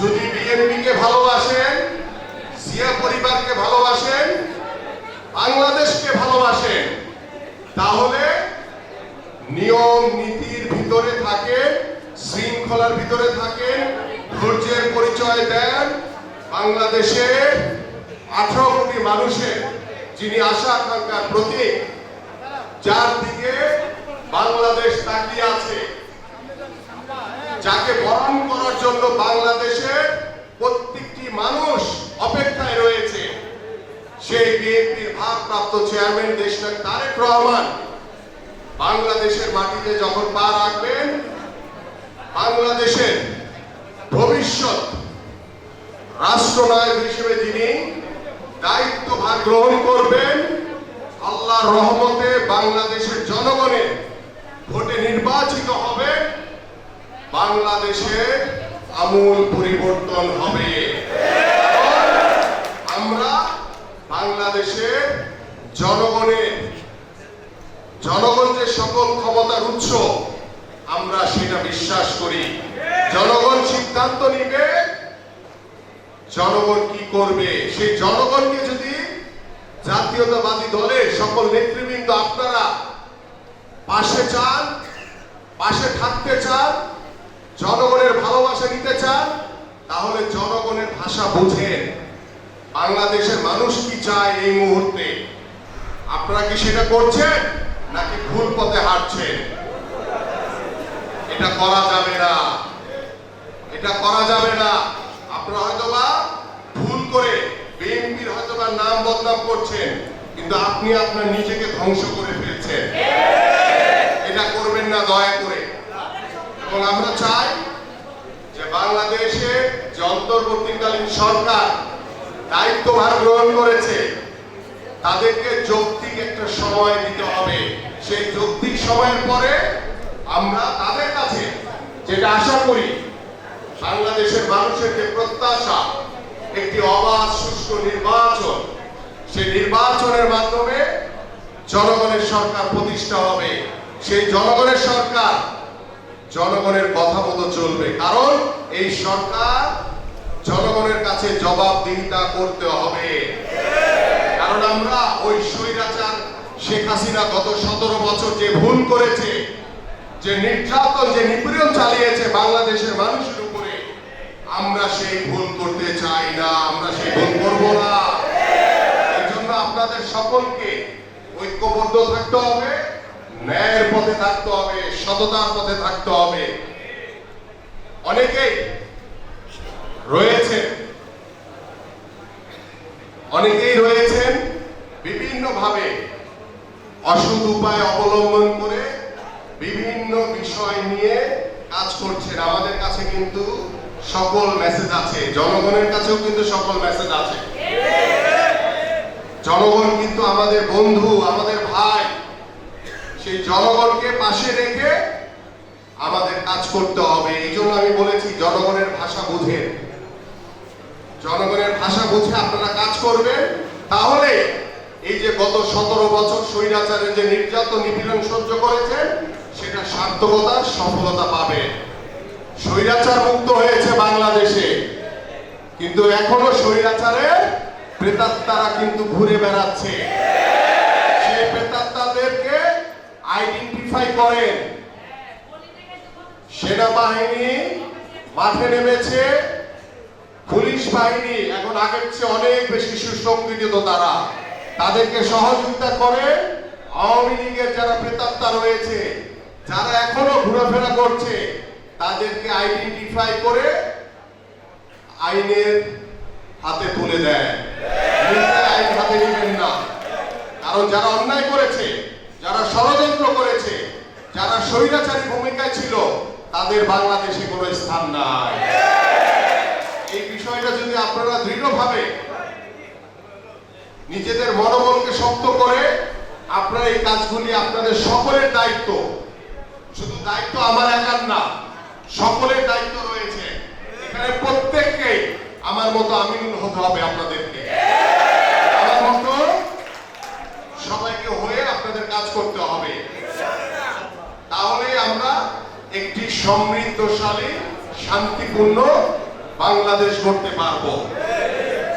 যদি বিএনপিকে ভালোবাসেন, জিয়া পরিবারকে ভালোবাসেন, বাংলাদেশকে ভালোবাসেন, তাহলে নিয়ম নীতির ভিতরে থাকে শৃঙ্খলার ভিতরে থাকে ধৈর্যের পরিচয় দেন বাংলাদেশের আঠারো কোটি মানুষের, যিনি আশা আকাঙ্ক্ষার প্রতীক, যার দিকে বাংলাদেশ তাকিয়ে আছে। যাকে করার জন্য বাংলাদেশের প্রত্যেকটি মানুষ অপেক্ষায় রয়েছে। সেই বিএনপির ভারপ্রাপ্ত চেয়ারম্যান দেশনাথ তারেক রহমান বাংলাদেশের মাটিতে যখন পা রাখবেন, বাংলাদেশের ভবিষ্যৎ রাষ্ট্রনায়ক হিসেবে যিনি দায়িত্বভার গ্রহণ করবেন, আল্লাহর রহমতে বাংলাদেশের জনগণের ভোটে নির্বাচিত হবে, বাংলাদেশের আমূল পরিবর্তন হবে। আমরা বাংলাদেশের জনগণের জনগণ যে সকল ক্ষমতার উৎস, আমরা সেটা বিশ্বাস করি। জনগণ সিদ্ধান্ত নিবে, জনগণ কি করবে? সেই জনগণকে যদি জাতীয়তাবাদী দলের সকল নেতৃবৃন্দ আপনারা পাশে চান, পাশে থাকতে চান, জনগণের ভালোবাসা নিতে চান তাহলে জনগণের ভাষা বুঝেন। বাংলাদেশের মানুষ কি চায় এই মুহূর্তে? আপনারা কি সেটা করছেন নাকি ভুল পথে হাঁটছেন? এটা করা যাবে না। এটা করা যাবে না। আপনারা হয়তোবা ভুল করে বিএনপির হয়তোবা নাম বদনাম করছেন কিন্তু আপনি আপনার নিজেকে ধ্বংস করে ফেলছেন। এটা করবেন না দয়া করে। এবং আমরা চাই বাংলাদেশে যে সরকার দায়িত্বভার গ্রহণ করেছে, তাদেরকে যৌক্তিক একটা সময় দিতে হবে। সেই যৌক্তিক সময়ের পরে আমরা তাদের কাছে যেটা আশা করি, বাংলাদেশের মানুষের যে প্রত্যাশা, একটি অবাধ, সুষ্ঠু নির্বাচন, সেই নির্বাচনের মাধ্যমে জনগণের সরকার প্রতিষ্ঠা হবে। সেই জনগণের সরকার জনগণের কথা মতো চলবে। কারণ এই সরকার জনগণের কাছে জবাবদিহিতা করতে হবে। কারণ আমরা ওই স্বৈরাচার শেখ হাসিনা গত সতেরো বছর যে ভুল করেছে, যে নির্যাতন, যে নিপীড়ন চালিয়েছে বাংলাদেশের মানুষের উপরে, আমরা সেই ভুল করতে চাই না, আমরা সেই ভুল করব না। এই জন্য আপনাদের সকলকে ঐক্যবদ্ধ থাকতে হবে। ন্যায়ের পথে থাকতে হবে, সততার পথে থাকতে হবে। অনেকেই রয়েছে অনেকেই রয়েছেন বিভিন্ন ভাবে অসৎ উপায় অবলম্বন করে বিভিন্ন বিষয় নিয়ে কাজ করছেন। আমাদের কাছে কিন্তু সকল মেসেজ আছে। জনগণের কাছেও কিন্তু সকল মেসেজ আছে। জনগণ কিন্তু আমাদের বন্ধু, আমাদের ভাই সেই জনগণকে পাশে রেখে আমাদের কাজ করতে হবে। এই জন্য আমি বলেছি, জনগণের ভাষা বুঝেন। জনগণের ভাষা বুঝে আপনারা কাজ করবেন। তাহলে এই যে গত সতেরো বছর স্বৈরাচারের যে নির্যাতন, নিপীড়ন সহ্য করেছেন, সেটা সার্থকতার সফলতা পাবে স্বৈরাচার মুক্ত হয়েছে বাংলাদেশে। কিন্তু এখনও স্বৈরাচারের প্রেতাত্মারা কিন্তু ঘুরে বেড়াচ্ছে। আইডেন্টিফাই করেন। সেনাবাহিনী মাঠে নেমেছে। পুলিশ বাহিনী, এখন আগের চেয়ে অনেক বেশি সুসংগঠিত তারা। তাদেরকে সহযোগিতা করে আওয়ামী লীগের যারা প্রেতাত্মা রয়েছে, যারা এখনও ঘোরাফেরা করছে, তাদেরকে আইডেন্টিফাই করে আইনের হাতে তুলে দেয়। আইন হাতে নেবেন না। কারণ যারা অন্যায় করেছে যারা ষড়যন্ত্র করেছে, যারা স্বৈরাচারী ভূমিকায় ছিল, তাদের বাংলাদেশে কোনো স্থান নাই। এই বিষয়টা যদি আপনারা দৃঢ়ভাবে নিজেদের মনোবলকে শক্ত করে আপনারা এই কাজগুলি আপনাদের সকলের দায়িত্ব, শুধু দায়িত্ব আমার একার না, সকলের দায়িত্ব রয়েছে। এখানে প্রত্যেককে আমার মতো আমিনুল হতে হবে আপনাদেরকে আমার মতো সবাইকে হয়ে আপনাদের কাজ করতে হবে তাহলে আমরা একটি সমৃদ্ধশালী শান্তিপূর্ণ বাংলাদেশ গড়তে পারব।